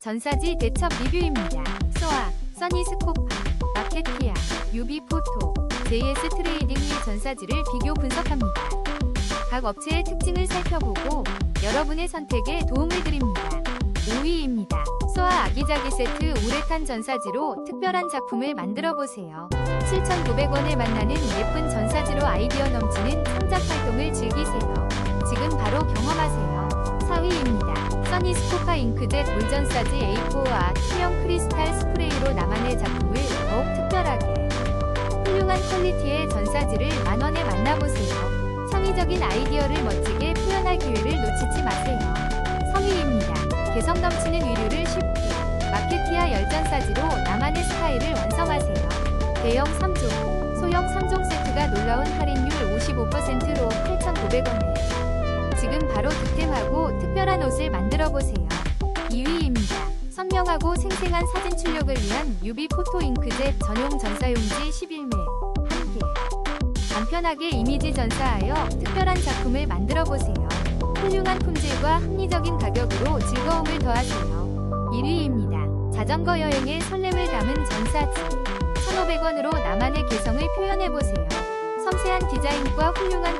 전사지 대첩 리뷰입니다. 소아, 써니스코파, 마케티아, 유비포토, JS 트레이딩 의 전사지를 비교 분석합니다. 각 업체의 특징을 살펴보고 여러분의 선택에 도움을 드립니다. 5위입니다. 소아 아기자기 세트 우레탄 전사지로 특별한 작품을 만들어 보세요. 7,900원에 만나는 예쁜 전사지로 아이디어 넘치는 창작 활동을 즐기세요. 써니 스코파 잉크젯 물전사지 A4와 투명 크리스탈 스프레이로 나만의 작품을 더욱 특별하게 훌륭한 퀄리티의 전사지를 만원에 만나보세요. 창의적인 아이디어를 멋지게 표현할 기회를 놓치지 마세요. 3위입니다. 개성 넘치는 의류를 쉽게 마케티아 열전사지로 나만의 스타일을 완성하세요. 대형 3종, 소형 3종 세트가 놀라운 할인율 55%로 8,900원에 지금 바로 득템하고 특별한 옷을 만들어 보세요. 2위입니다. 선명하고 생생한 사진 출력을 위한 UV 포토 잉크젯 전용 전사용지 11매 1개. 간편하게 이미지 전사하여 특별한 작품을 만들어 보세요. 훌륭한 품질과 합리적인 가격으로 즐거움을 더하세요. 1위입니다. 자전거 여행의 설렘을 담은 전사지. 1,500원으로 나만의 개성을 표현해 보세요. 섬세한 디자인과 훌륭한